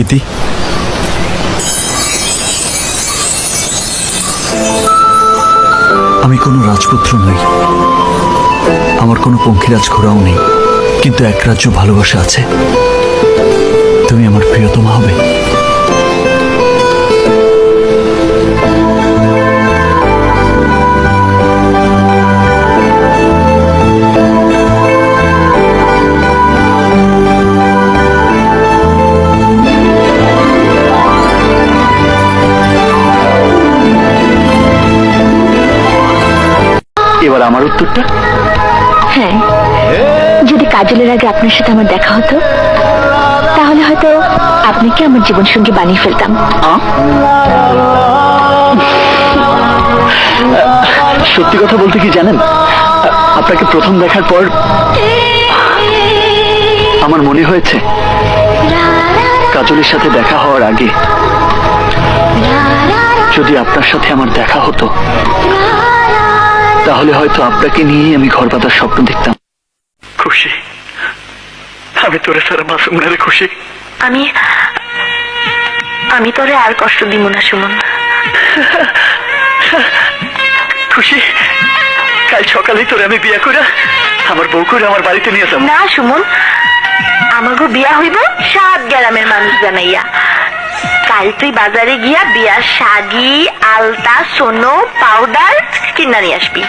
ইতি আমি কোনো রাজপুত্র নই। আমার কোনো পঙ্খিরাজ ঘোরাও নেই। কিন্তু এক রাজ্য ভালোবাসা আছে। তুমি আমার প্রিয়তমা হবে। এবার আমার উত্তরটা? হ্যাঁ। যদি কাজলের আগে আপনার সাথে আমার দেখা হতো তাহলে হয়তো আপনাকে আমার জীবন সঙ্গী বানিয়ে ফেলতাম? সত্যি কথা বলতে কি জানেন? আপনাকে প্রথম দেখার পর আমার মনে হয়েছে কাজলের সাথে দেখা হওয়ার আগে যদি আপনার সাথে আমার দেখা হতো তাহলে হয়তো আপনাকে নিয়েই আমি ঘর বাঁধার স্বপ্ন দেখতাম। খুশি? আমি তোরে সারা মাসুম রে খুশি? আমি আমি তোরে আর কষ্ট দিব না সুমন। খুশি? কাল সকালেই তোরে আমি বিয়ে করে আমার বউ করে আমার বাড়িতে নিয়ে যাব। না সুমন। আমাগো বিয়া হইব সাত গ্রামের মানুষ জানাইয়া। কাল তুই বাজারে গিয়া বিয়ার শাড়ি আলতা সোনো পাউডার কিনা নিয়ে আসবি।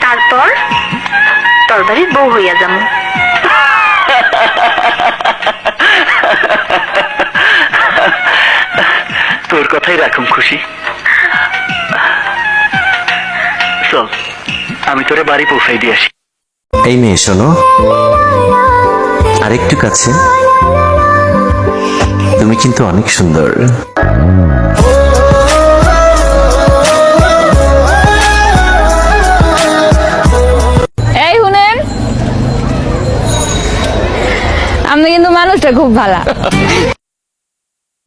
তারপর তোর বাড়ির বউ হইয়া যাব। তোর কথাই রাখুম খুশি। চল আমি তোরে বাড়ি পৌঁছাই দিয়ে আসি। এই মেয়ে শোনো। আরেকটু কাছে। তুমি কিন্তু অনেক সুন্দর। আপনি কিন্তু মানুষটা খুব ভালো।